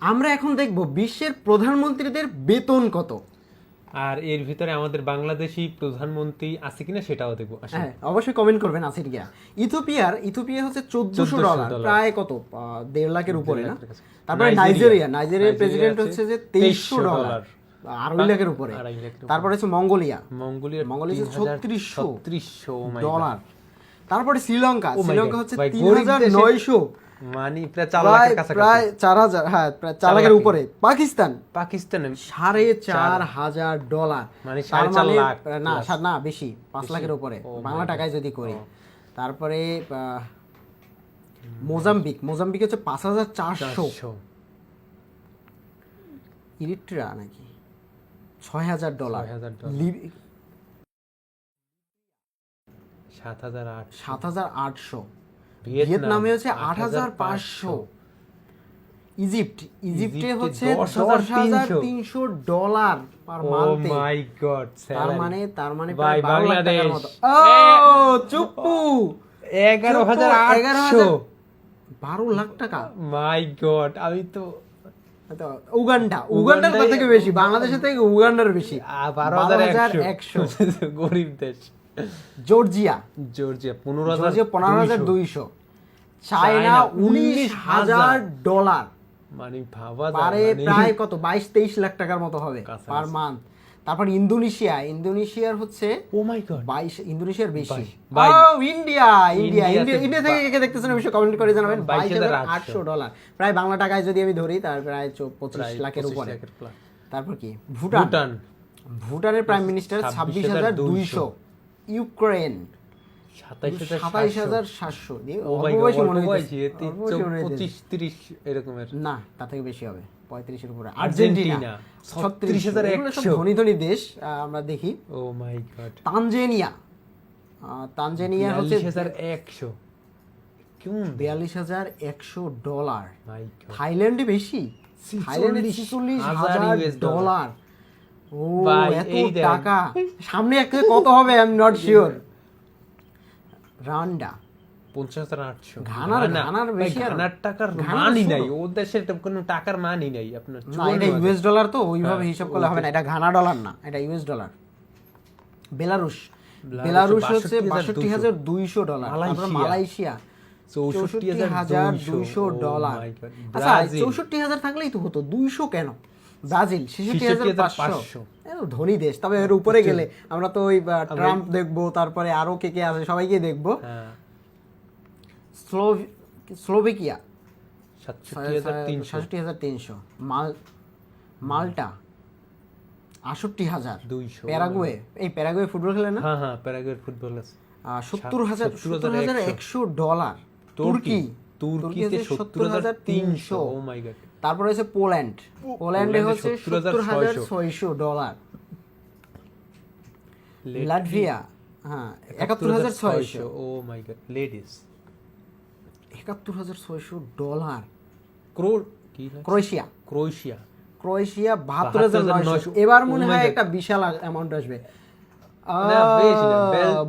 আমরা এখন দেখব বিশ্বের প্রধানমন্ত্রীদের বেতন কত আর এর ভিতরে আমাদের বাংলাদেশি প্রধানমন্ত্রী আছে কিনা সেটাও দেখব। হ্যাঁ অবশ্যই কমেন্ট করবেন আসির গিয়া ইথোপিয়ার ইথোপিয়া হচ্ছে চোদ্দশো 1400 ডলার। প্রায় কত দেড় লাখের উপরে না তারপরে নাইজেরিয়া। নাইজেরিয়া নাইজেরিয়ার প্রেসিডেন্ট হচ্ছে যে তেইশশো 2300 ডলার। আড়াই লাখের উপরে। তারপরে হচ্ছে মঙ্গোলিয়া মঙ্গোলিয়ার মঙ্গোলিয়া হচ্ছে ছত্রিশশো ছত্রিশশো ডলার তারপরে শ্রীলঙ্কা Oh শ্রীলঙ্কা হচ্ছে তিন হাজার নয়শো মানে প্রায় চার লাখের কাছাকাছি। প্রায় চার হাজার হ্যাঁ প্রায় চার চার লাখের উপরে। পাকিস্তান? পাকিস্তানে সাড়ে চার হাজার ডলার। মানে সাড়ে চার মানে লাখ না না বেশি পাঁচ লাখের উপরে। বাংলা টাকায় যদি করি। তারপরে মোজাম্বিক। মোজাম্বিক হচ্ছে পাঁচ হাজার চারশো। ইরিট্রা নাকি? ছয় হাজার ডলার। 6,000 সাত হাজার আট সাত হাজার আটশো। ভিয়েতনামে হচ্ছে আট হাজার পাঁচশো। ইজিপ্ট ইজিপ্টে হচ্ছে 10,300 দশ হাজার তিনশো। ডলার পার মান্থে মাই গড তার মানে তার মানে ভাই, বারো লাখ বাংলাদেশ। ও চুপ্পু! এগারো হাজার আটশো। বারো লাখ টাকা। মাই গড আমি তো উগান্ডা। উগান্ডার থেকে বেশি? বাংলাদেশের থেকে উগান্ডার বেশি। বারো হাজার একশো। গরিব দেশ। জর্জিয়া। জর্জিয়া পনেরো হাজার পনেরো হাজার দুইশো। চায়না উনিশ হাজার। ডলার। মানে ভাবা পারে মানে- প্রায় কত? বাইশ তেইশ লাখ টাকার মতো হবে পার মান্থ। তারপর ইন্দোনেশিয়া ইন্দোনেশিয়ার হচ্ছে ও মাই গড বাইশ ইন্দোনেশিয়ার বেশি। ও ইন্ডিয়া ইন্ডিয়া ইন্ডিয়া থেকে কে দেখতেছেন অবশ্যই কমেন্ট করে জানাবেন। বাইশ বাইশ হাজার হাজার আটশো ডলার। প্রায় বাংলা টাকায় যদি আমি ধরি তার প্রায় চো- পঁচিশ প্রায় লাখের উপরে। তারপর কি? ভুটান। ভুটান। ভুটানের প্রাইম মিনিস্টার ছাব্বিশ হাজার দুইশো। ইউক্রেন সাতাইশ হাজার সাতশো। মনে। পঁচিশ তিরিশ এরকমের। না তার থেকে বেশি হবে পঁয়ত্রিশের উপরে। আর্জেন্টিনা, ছত্রিশ। হাজার ধনী ধনী দেশ আমরা দেখি। Oh my god Tanzania Tanzania হচ্ছে হাজার একশো। বিয়াল্লিশ হাজার একশো ডলার। থাইল্যান্ডে বেশি। থাইল্যান্ডে ছিচল্লিশ হাজার হাজার ডলার। ও এত টাকা। সামনে একটা কত হবে I am not sure Rwanda. পঞ্চাশ হাজার আটশো। ঘানার- ঘানার বেশি ঘানার টাকার মানই নাই। ও দেশের কোনো টাকার মানই নাই আপনার এটা ইউএস ডলার তো ওইভাবে হিসাব করলে হবে না। এটা ঘানা ডলার না এটা US dollar Belarus. Belarus Belarus হচ্ছে বাষট্টি হাজার দুইশো ডলার মালয়েশিয়া। চৌষট্টি হাজার দুইশো ডলার Oh. আচ্ছা চৌষট্টি হাজার থাকলেই তো হতো। দুইশো কেন? ব্রাজিল 66,500 পাঁচশো। ধনী দেশ তবে এর উপরে গেলে আমরা তো ওই ট্রাম্প দেখব তারপরে আরও কে কে আছে সবাইকে দেখব। হ্যাঁ। স্লোভেকিয়া। সাতষট্টি হাজার তিনশো। মাল মাল্টা। আষট্টি হাজার। দুইশো। প্যারাগুয়ে। এই প্যারাগুয়ে ফুটবল খেলে না? হ্যাঁ হ্যাঁ প্যারাগুয়ের ফুটবল আছে। সত্তর হাজার সত্তর হাজার। একশো। ডলার। তুর্কি। তুর্কিতে সত্তর হাজার তিনশো। ও মাই গড তারপরে হচ্ছে পোল্যান্ড। পোল্যান্ডে হচ্ছে 70,600 সত্তর হাজার ছয়শো। ডলার। লাটভিয়া হ্যাঁ একাত্তর হাজার ছয়শো। ও মাই গড লেডিস একাত্তর হাজার ছয়শো ডলার। ক্রোর কি না? ক্রোয়েশিয়া। ক্রোয়েশিয়া। ক্রোয়েশিয়া বাহাত্তর হাজার 72,900 নয়শো। এবার মনে Oh হয় একটা বিশাল অ্যামাউন্ট আসবে।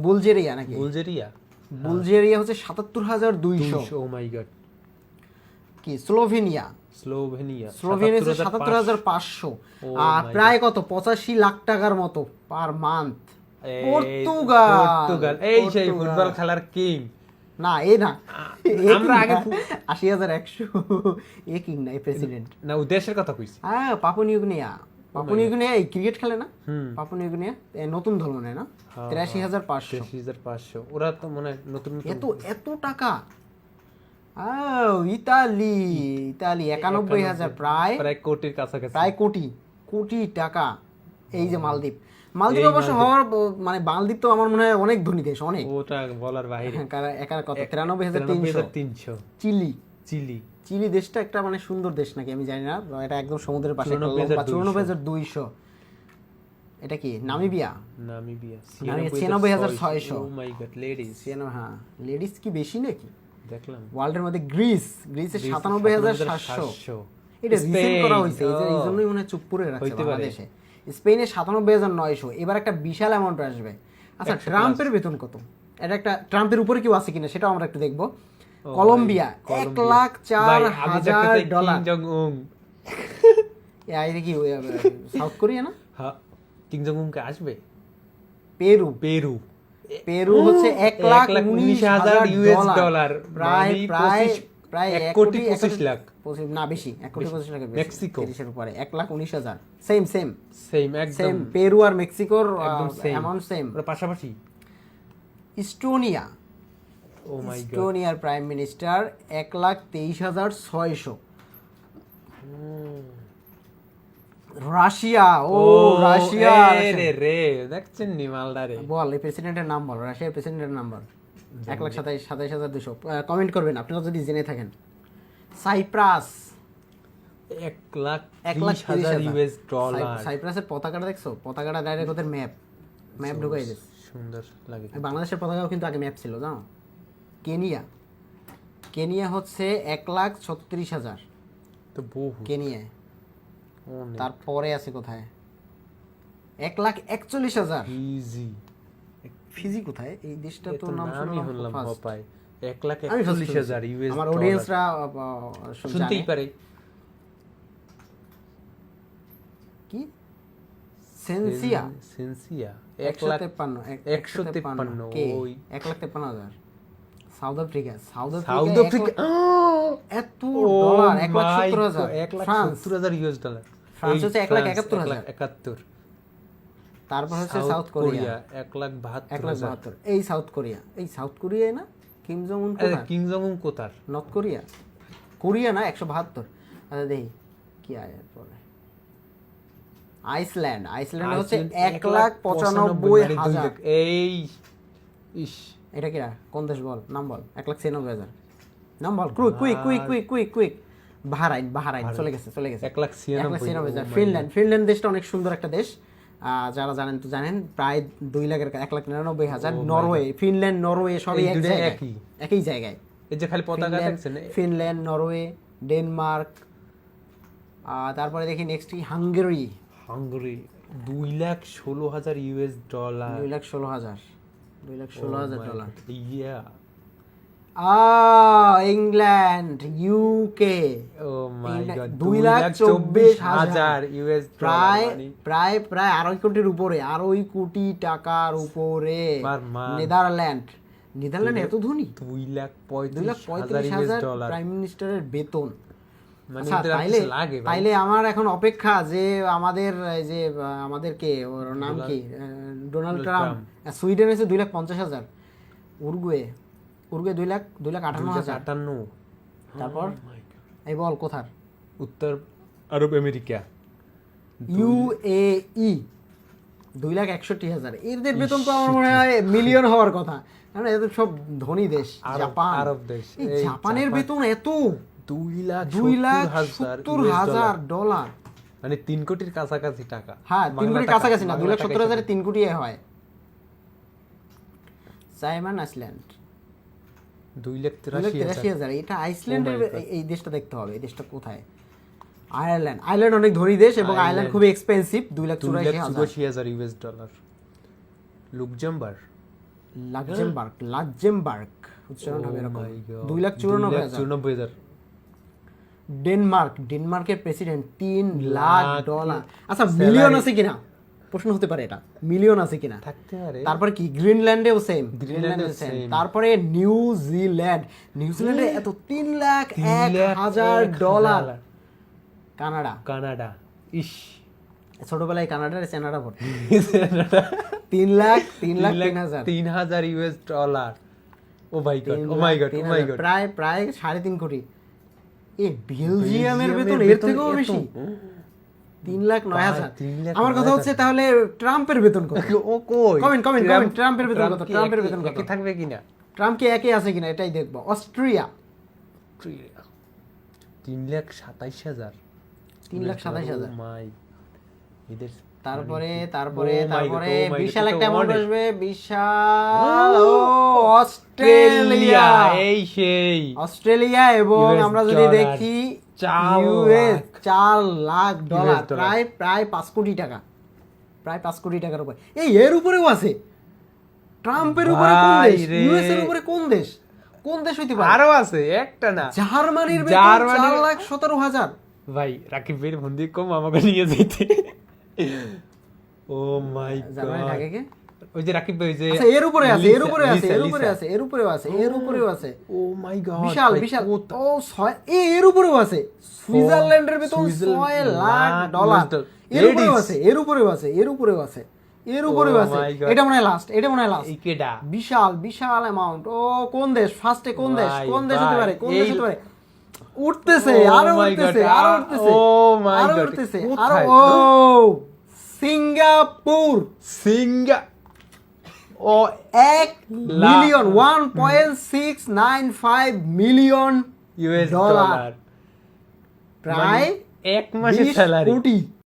বুলজেরিয়া নাকি? বুলজেরিয়া। বুলজেরিয়া হচ্ছে সাতাত্তর হাজার দুইশো। ও মাই গড কি? স্লোভেনিয়া। স্লোভেনিয়া স্লোভেনিয়া সাতাত্তর হাজার পাঁচশো। Oh আর প্রায় কত? পঁচাশি লাখ টাকার মতো পার মান্থ পর্তুগাল। পর্তুগাল। এই সেই ফুটবল খেলার কিং না এ না। আমরা আগে আশি হাজার একশো। এ কিং না এই প্রেসিডেন্ট না ও দেশের কথা কইছি। হ্যাঁ পাপুনিউগনিয়া পাপুনিউগনিয়া এই ক্রিকেট খেলে না? পাপুনিউগনিয়া এ নতুন ধর্মনে না? হ্যাঁ, তিরাশি হাজার পাঁচশো। হাজার পাঁচশো। ওরা তো মনে হয় নতুন এত এত টাকা। ইতালি ইতালি একানব্বই হাজার প্রায় প্রায় কোটির কাছাকাছি। প্রায় কোটি কোটি টাকা এই যে মালদ্বীপ। মালদ্বীপ অবশ্য হওয়ার মানে মালদ্বীপ তো আমার মনে হয় অনেক ধনী দেশ অনেক। ওটা বলার বাইরে। হ্যাঁ, কারা- একার কত? তিরানব্বই হাজার তিনশো। চিলি। চিলি। চিলি দেশটা একটা মানে সুন্দর দেশ নাকি আমি জানি না। এটা একদম সমুদ্রের পাশে চুরানব্বই হাজার দুইশো। এটা কি? নামিবিয়া? নামিবিয়া। ছিয়ানব্বই হাজার ছয়শো। লেডিস সিয়ানো হ্যাঁ লেডিস কি বেশি নাকি? দেখলাম। ওয়ার্ল্ডের মধ্যে গ্রিস গ্রিস সাতানব্বই হাজার সাতশো। এটা রিসেন্ট করা হয়েছে এই জন্যই মনে হয় চুপ করে রাখছে বাংলাদেশে। স্পেনের সাতানব্বই হাজার নয়শো এবার একটা বিশাল অ্যামাউন্ট আসবে। আচ্ছা ট্রাম্পের বেতন কত? এটা একটা ট্রাম্পের উপরে কেউ আছে কিনা সেটাও আমরা একটু দেখব। কলম্বিয়া এক লাখ চার হাজার ডলার আইরে কি সাউথ কোরিয়া না? কিং জং উনকে আসবে? পেরু পেরু পেরু হচ্ছে এক লাখ উনিশ হাজার ইউএস ডলার। প্রায় মানে প্রায় প্রায় এক কোটি পঁচিশ লাখ। না বেশি। এক কোটি পঁচিশ বেশি। মেক্সিকো। তিরিশের উপরে। এক লাখ উনিশ হাজার। সেম সেম সেম একদম। পেরু আর মেক্সিকোর সেম অ্যামাউন্ট সেম পাশাপাশি? ইস্টোনিয়া। গড ইস্টোনিয়ার প্রাইম মিনিস্টার এক লাখ তেইশ হাজার ছয়শো। রাশিয়া ও রাশিয়া রে রে দেখছেন নি মালদা রে? বল এই প্রেসিডেন্টের নাম বল রাশিয়ার প্রেসিডেন্টের নাম্বার এক লাখ সাতাইশ সাতাইশ হাজার দুশো। কমেন্ট করবেন আপনারা যদি জেনে থাকেন। সাইপ্রাস এক লাখ এক লাখ হাজার ইউএস ডলার সাইপ্রাসের পতাকাটা দেখছ? পতাকাটা ডাইরেক্ট ওদের ম্যাপ ম্যাপ ঢুকাই দিস সুন্দর লাগে বাংলাদেশের পতাকাও কিন্তু আগে ম্যাপ ছিল জানো? কেনিয়া কেনিয়া হচ্ছে এক লাখ ছত্রিশ হাজার। তো বহু কেনিয়ায় তারপরে আছে কোথায়? এক লাখ একচল্লিশ হাজার। ইজি ফিজি কোথায়? এই দেশটা তো নাম শুনলাম first। এক লাখ একচল্লিশ হাজার ইউএস আমার অডিয়েন্সরা শুনতেই পারে। কি? সেন্সিয়া? সেন্সিয়া। এক লাখ তেপ্পান্ন একশো তেপ্পান্ন, ওই। এক লাখ তেপ্পান্ন হাজার। South Africa. South Africa Africa এত ডলার এক লাখ সত্তর হাজার। এক লাখ সত্তর হাজার ইউএস ডলার ফ্রান্স হচ্ছে এক লাখ একাত্তর হাজার। একাত্তর। তারপর হচ্ছে সাউথ কোরিয়া। এক লাখ বাহাত্তর এক লাখ বাহাত্তর। এই সাউথ কোরিয়া। এই সাউথ কোরিয়ায় না কিম জং উন আরে কিং জং উন কোথার? North Korea. কোরিয়া না একশো বাহাত্তর। আচ্ছা দেখি কি আয় এরপরে আইসল্যান্ড। আইসল্যান্ড হচ্ছে এক লাখ পঁচানব্বই মানে হাজার। এই ইস। এটা কিরা? কোন দেশ বল? নাম বল। এক লাখ ছিয়ানব্বই হাজার। নাম বল। Quick quick quick quick quick quick. Bahrain Bahrain চলে গেছে চলে গেছে। এক লাখ ছিয়ানব্বই ফিনল্যান্ড ফিনল্যান্ড দেশটা অনেক সুন্দর একটা দেশ। যারা জানেন তো জানেন প্রায় দুই লাখের এক লাখ নিরানব্বই হাজার নরওয়ে ফিনল্যান্ড নরওয়ে সবই এক একই। একই জায়গায়। এই যে খালি পতাকা ফিনল্যান্ড- দেখছেন ফিনল্যান্ড নরওয়ে ডেনমার্ক তারপরে দেখি নেক্সট কি হাঙ্গেরি। হাঙ্গরি দুই লাখ ষোলো হাজার ইউএস ডলার। দুই লাখ ষোলো হাজার দুই লাখ ষোলো হাজার dollar. Yeah. Ah England UK oh my god দুই লাখ চব্বিশ হাজার। ইউএস প্রায় প্রায় প্রায় আড়াই কোটির উপরে আড়াই কোটি টাকার উপরে। নেদারল্যান্ড। নেদারল্যান্ড এত ধনী? দুই লাখ দুই লাখ পঁয়ত্রিশ হাজার প্রাইম মিনিস্টারের বেতন। মানে আচ্ছা, তাইলে আমার এখন অপেক্ষা যে আমাদের এই যে আমাদের কে ওর নাম কি? Donald Trump. সুইডেন হচ্ছে দুই লাখ পঞ্চাশ হাজার। উরুগুয়ে। উরুগুয়ে দুই লাখ দুই লাখ আটান্ন হাজার। আটান্ন। তারপর Oh. এই বল কোথার? উত্তর আরব আমেরিকা। ইউএই দুই লাখ একষট্টি হাজার। এদের বেতন তো আমার মনে হয় মিলিয়ন হওয়ার কথা। কারণ এদের সব ধনী দেশ আরব- জাপান। আরব দেশ। জাপানের বেতন এত? দুই লাখ দুই লাখ হাজার সত্তর হাজার ডলার। মানে তিন কোটির কাছাকাছি টাকা। হ্যাঁ তিন কোটির কাছাকাছি না দুই লাখ সত্তর হাজারে তিন কোটি হয়। সাইমান আইসল্যান্ড। দুই লাখ তিরাশি হাজার। এটা আইসল্যান্ডের Oh. এই- দেশটা দেখতে হবে এই দেশটা কোথায়? আয়ারল্যান্ড আয়ারল্যান্ড অনেক ধনী দেশ এবং আয়ারল্যান্ড। খুবই এক্সপেন্সিভ দুই লাখ চুরাশি হাজার। US dollar Luxembourg Luxembourg Luxembourg উচ্চারণ হবে Oh এরকম। দুই লাখ চুরানব্বই হাজার। চুরানব্বই হাজার। ডেনমার্ক ডেনমার্কের প্রেসিডেন্ট তিন লাখ লাখ ডলার আচ্ছা মিলিয়ন আছে কিনা? প্রশ্ন হতে পারে এটা। মিলিয়ন আছে কিনা? থাকতে পারে। তারপরে কি? গ্রিনল্যান্ডেও সেম গ্রিনল্যান্ডেও সেম তারপরে নিউজিল্যান্ড নিউজিল্যান্ডে এত তিন লাখ এক হাজার ডলার। কানাডা। কানাডা। ইস। ছোটবেলায় কানাডার চেনাডা ভর্তি তিন লাখ তিন লাখ তিন হাজার। তিন হাজার US dollar. Oh my god oh my god oh my god প্রায় প্রায় সাড়ে তিন কোটি। এ বেলজিয়ামের বেতন এর থেকেও বেশি। তিন লাখ নয় হাজার। আমার কথা হচ্ছে তাহলে ট্রাম্পের বেতন কত? ও কই? comment, ট্রাম্প- comment, ট্রাম্পের বেতন কত? ট্রাম্পের বেতন কত? থাকবে কিনা ট্রাম্প কি একে আছে কিনা? এটাই দেখব। অস্ট্রিয়া। তিন লাখ সাতাইশ হাজার। তিন লাখ সাতাইশ হাজার। মাই এদের তারপরে তারপরে Oh তারপরে oh বিশাল একটা অ্যামাউন্ট আসবে। বিশাল অস্ট্রেলিয়া। এই সেই। অস্ট্রেলিয়া এবং আমরা যদি দেখি চার লাখ। চার লাখ ডলার প্রায় প্রায় পাঁচ কোটি টাকা। প্রায় পাঁচ কোটি টাকার উপরে। এই এর উপরেও আছে। ট্রাম্পের উপরে কোন দেশ? ইউএস এর উপরে কোন দেশ? কোন দেশ হইতে পারে? আরও আছে একটা না। জার্মানির বেতন জার্মানির- চার লাখ সতেরো হাজার। ভাই রাকিব ভাইয়ের কম আমাকে নিয়ে যেতে। ও মাই জার্মানি গড ওই যে রাকিব ভাই যে আচ্ছা এর উপরে আছে এর উপরে আছে এর উপরে আছে এর উপরেও আছে এর উপরেও আছে। ও মাই গড বিশাল বিশাল। ও ছয় এ এর উপরেও আছে। সুইজারল্যান্ডের বেতন সুইজারল্যান্ড লাখ লাখ ডলার। এর উপরেও আছে এর উপরেও আছে এর উপরেও আছে এর উপরেও আছে। এটা মনে হয় লাস্ট এটা মনে হয় লাস্ট কেডা বিশাল বিশাল অ্যামাউন্ট ও কোন দেশ? ফার্স্টে কোন দেশ? কোন দেশ হতে পারে? কোন দেশ হতে পারে? উঠতেছে আরও উঠতেছে আরও উঠতেছে oh my আরও উঠতেছে আরও ও সিঙ্গাপুর। সিঙ্গা ও এক। Million one point six nine five million US dollar. Dollar প্রায় এক মাসের স্যালারি কোটি